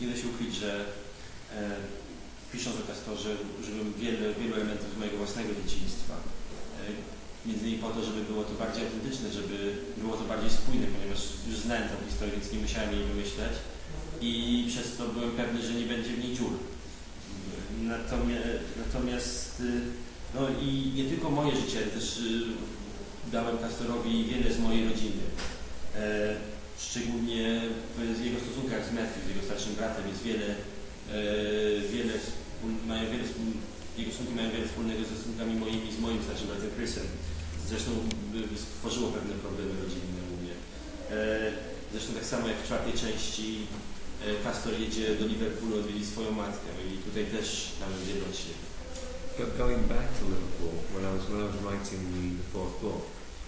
Nie da się ukryć, że e, pisząc o Kastorze użyłem wielu elementów mojego własnego dzieciństwa. E, między innymi po to, żeby było to bardziej autentyczne, żeby było to bardziej spójne, ponieważ już znałem tę historię, więc nie musiałem jej wymyślać i przez to byłem pewny, że nie będzie w niej dziur. Natomiast, y, no i nie tylko moje życie, ale też y, dałem Kastorowi wiele z mojej rodziny. E, szczególnie w jego stosunkach z Matthew, z jego starszym bratem jest wiele, e, wiele mają wiele jego stosunki mają wiele wspólnego ze stosunkami moimi z moim starszym bratem Chrisem. Zresztą y, stworzyło pewne problemy rodzinne u mnie. E, zresztą tak samo jak w czwartej części e, Castor jedzie do Liverpoolu odwiedzić swoją matkę i tutaj też mamy od siebie. Go- Going back to Liverpool, when I was when I was writing the, the fourth book,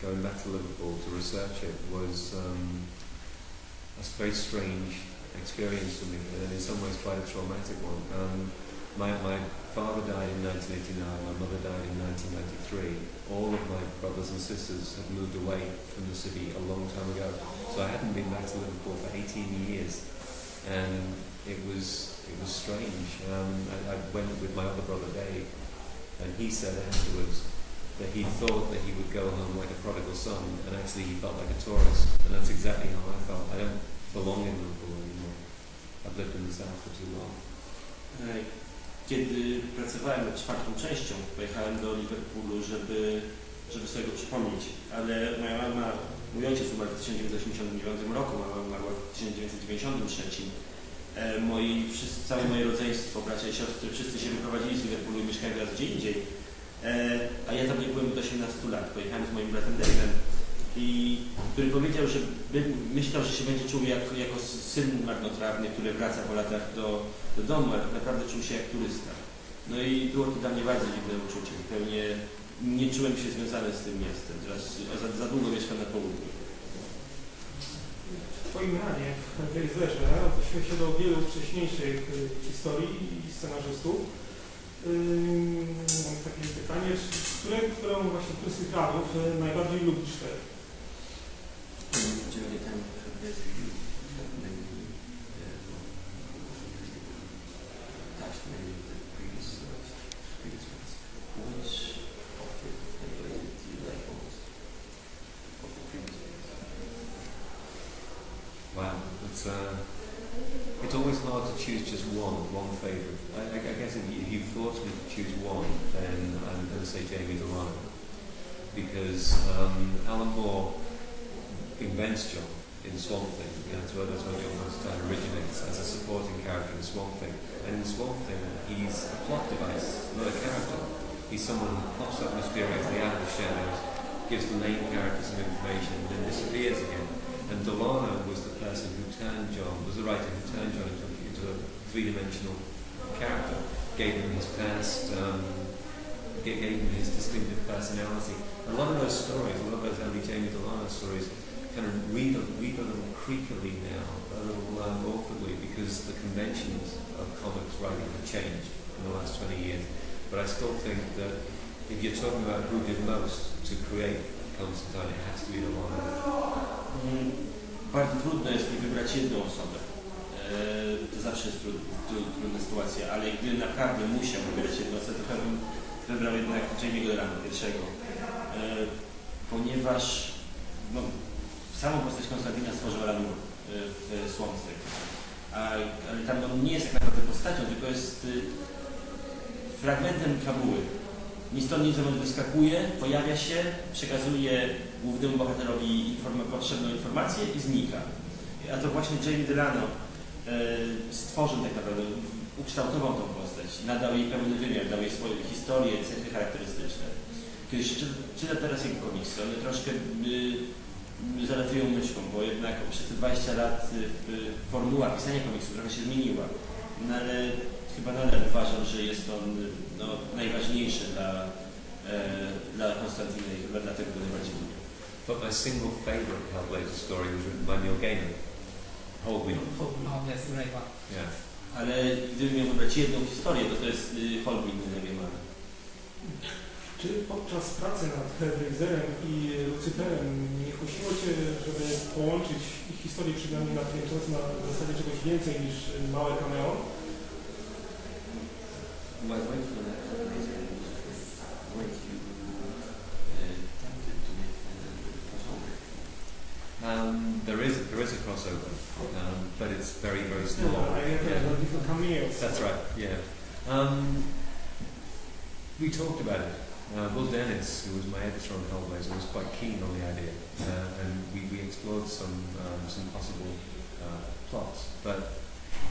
going back to Liverpool to research it was um, a very strange experience for me, and in some ways quite a traumatic one. Um, my, my father died in 1989, my mother died in 1993. All of my brothers and sisters had moved away from the city a long time ago, so I hadn't been back to Liverpool for 18 years, and it was it was strange. Um, I, I went with my other brother Dave, and he said afterwards that he thought that he would go home like a prodigal son, and actually he felt like a tourist, and that's exactly how I felt. I don't belong in Liverpool anymore. I've lived in the south for too long. E, Kiedy pracowałem nad czwartą częścią, pojechałem do Liverpoolu, żeby, żeby sobie go przypomnieć, ale moja mama, mój ojciec umarł w 1989 roku, mama umarła w 1993. E, Moi, wszyscy, całe moje rodzeństwo, bracia i siostry, wszyscy się wyprowadzili z Liverpoolu i mieszkają teraz gdzie indziej. E, A ja tam nie byłem do 18 lat. Pojechałem z moim bratem Dave'em, i który powiedział, że by- myślał, że się będzie czuł jak, jako syn marnotrawny, który wraca po latach do, do domu, ale tak naprawdę czuł się jak turysta. No i było to dla mnie bardzo dziwne uczucie. Zupełnie nie czułem się związany z tym miastem. Za, za długo mieszkam na południu. W Twoim ranie w Gejzerze odnosi się do wielu wcześniejszych y, historii i scenarzystów. Mam takie pytanie, które, którą właśnie który z tych radów y, najbardziej lubisz? Wow, it's uh, it's always hard to choose just one, one favourite. I, guess if you, if you force me to choose one, then I'm going to say Jamie Delano, because um, Alan Moore invents John in Swamp Thing. You know, that's where that's where John Constantine originates as a supporting character in Swamp Thing. And in Swamp Thing, he's a plot device, not a character. He's someone who pops up mysteriously out of the shadows, gives the main character some information, and then disappears again. And Delano was the person who turned John, was the writer who turned John into, into a three-dimensional character, gave him his past, um, gave him his distinctive personality. A lot of those stories, a lot of those early Jamie Delano stories, kind of read read a little creakily now, a little awkwardly, because the conventions of comics writing have changed in the last 20 years. But I still think that if you're talking about who did most to create Constantine, it has to be Delano. Mm, Bardzo trudno jest mi wybrać jedną osobę. E, To zawsze jest trud, tru, trudna sytuacja, ale gdybym naprawdę musiał wybierać jedną osobę, to pewnie wybrał jednak Jamie'ego Delano pierwszego. E, Ponieważ no, samą postać Konstantina stworzył Alan e, w Słomce. A, ale tam on nie jest tak naprawdę postacią, tylko jest y, fragmentem fabuły. Ni stąd, zowąd wyskakuje, pojawia się, przekazuje głównemu bohaterowi informa- potrzebną informację i znika. A to właśnie Jamie Delano e, stworzył tak naprawdę, ukształtował tą postać, nadał jej pełny wymiar, dał jej swoje historie, cechy charakterystyczne. Kiedy się czyta, teraz jego komiksy, one troszkę y, zalatują myszką, bo jednak przez te 20 lat y, formuła pisania komiksów trochę się zmieniła. No ale chyba nadal uważam, że jest on no, najważniejszy dla, e, dla Konstantyna i chyba dlatego go najbardziej lubię. But my single favourite Hellblazer story was written by Neil Gaiman. Holbein. Oh, yes, right one. Yeah. Ale gdybym miał wybrać jedną historię, to to jest y, Holbein Neviemana. Czy podczas pracy nad Hellraiserem i Lucyferem nie kusiło Cię, żeby połączyć ich historię przynajmniej na ten czas na zasadzie czegoś więcej niż małe cameo? My wife and I were you uh, tempted to make a crossover? Um, there is there is a crossover, um, but it's very very small. No, I have Yeah. yeah. different cameos. That's right. Yeah. Um, we talked about it. Uh, Dennis, who was my editor on Hellblazer, was quite keen on the idea, uh, and we, we explored some um, some possible uh, plots, but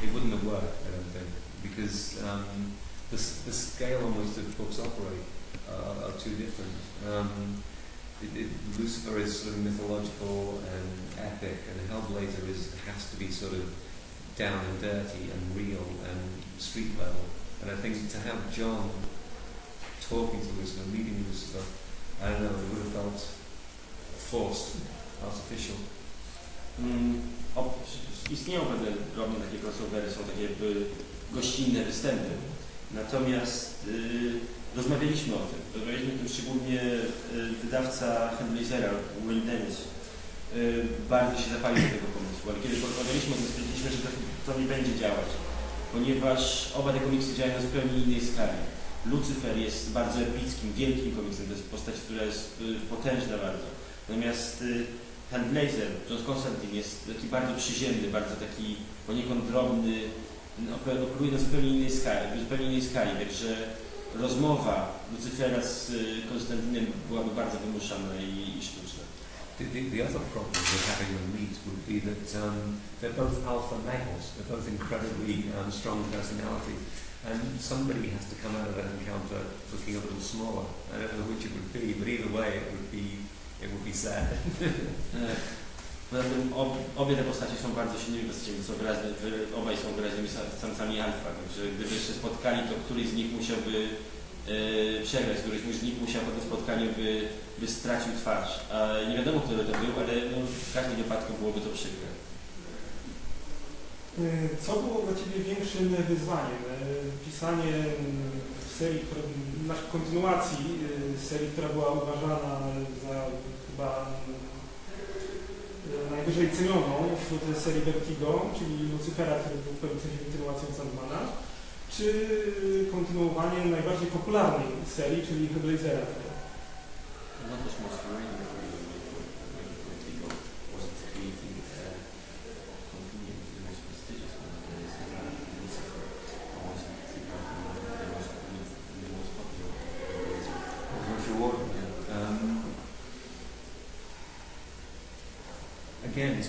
it wouldn't have worked, I don't think, because um, the, the scale on which the books operate uh, are too different. Um, it, it, Lucifer is sort of mythological and epic, and Hellblazer is has to be sort of down and dirty and real and street level. And I think to have John talking to Lucifer, meeting Lucifer, I don't know, it would have felt forced, artificial. Mm, o, istnieją pewne drobne takie crossovery, są takie jakby gościnne występy. Natomiast y, rozmawialiśmy o tym. Rozmawialiśmy o tym szczególnie y, wydawca Hellblazera, Will Dennis, y, bardzo się zapalił do tego pomysłu, ale kiedy porozmawialiśmy o tym, stwierdziliśmy, że to, to nie będzie działać, ponieważ oba te komiksy działają na zupełnie innej skali. Lucyfer jest bardzo epickim, wielkim komiksem, to jest postać, która jest y, potężna bardzo. Natomiast y, Hellblazer, John Constantine jest taki bardzo przyziemny, bardzo taki poniekąd drobny, no, ope- operuje na zupełnie innej skali, zupełnie innej skali, także rozmowa Lucyfera z y, Konstantinem byłaby bardzo wymuszana i, i sztuczna. The, the, the other problem with having them meet would be that um, they're both alpha males, they're both incredibly um, strong personality, and somebody has to come out of that encounter looking a little smaller. I don't know which it would be, but either way it would be, it would be sad. E, Poza tym ob, obie te postacie są bardzo silnymi postaciami, są wyraźne, wy, obaj są wyraźnymi sa- samcami alfa, także gdyby jeszcze spotkali, to któryś z nich musiałby e, przegrać, któryś z nich musiał po tym spotkaniu by, by stracił twarz. A nie wiadomo, który to był, ale no, w każdym wypadku byłoby to przykre. Y, Co było dla Ciebie większym wyzwaniem? Y, Pisanie mm, serii, która, na kontynuacji serii, która była uważana za chyba najwyżej cenioną w serii Vertigo, czyli Lucifera, który był w pewnym sensie kontynuacją Sandmana, czy kontynuowanie najbardziej popularnej serii, czyli Hellblazera? What was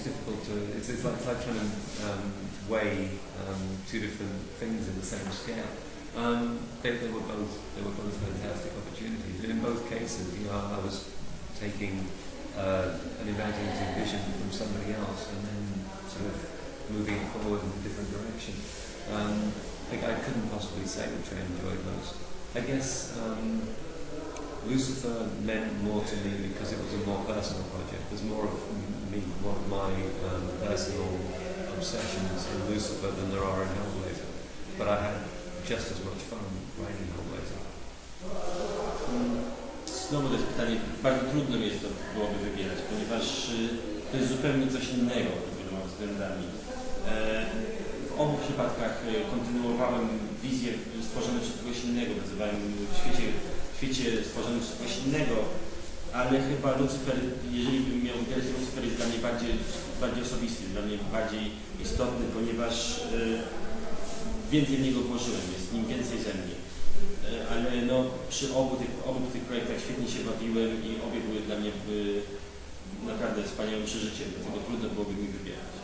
it's difficult to. It's, it's like, it's like trying to um, weigh um, two different things in the same scale. Um, they, they were both they were both fantastic opportunities, and in both cases, you know, I was taking uh, an imaginative vision from somebody else, and then sort of moving forward in a different direction. Um, I, I couldn't possibly say which I enjoyed most. I guess. Lucifer meant more to me because it was a more personal project. There's more of me, more of my um, personal obsessions in Lucifer than there are in Hellblazer. But I had just as much fun writing Hellblazer. Znowu to jest pytanie, bardzo trudno mi jest to byłoby wybierać, ponieważ y, to jest zupełnie coś innego pod wieloma względami. E, W obu przypadkach y, kontynuowałem wizję stworzone przez kogoś innego, pracowałem w świecie, w świecie stworzonym przez kogoś innego, ale chyba Lucyfer, jeżeli bym miał wybierać, Lucyfer jest dla mnie bardziej, bardziej osobisty, dla mnie bardziej istotny, ponieważ y, więcej w niego włożyłem, jest nim więcej ze mnie. E, ale no, przy obu tych, obu tych projektach świetnie się bawiłem i obie były dla mnie y, naprawdę wspaniałym przeżyciem, dlatego trudno byłoby mi wybierać.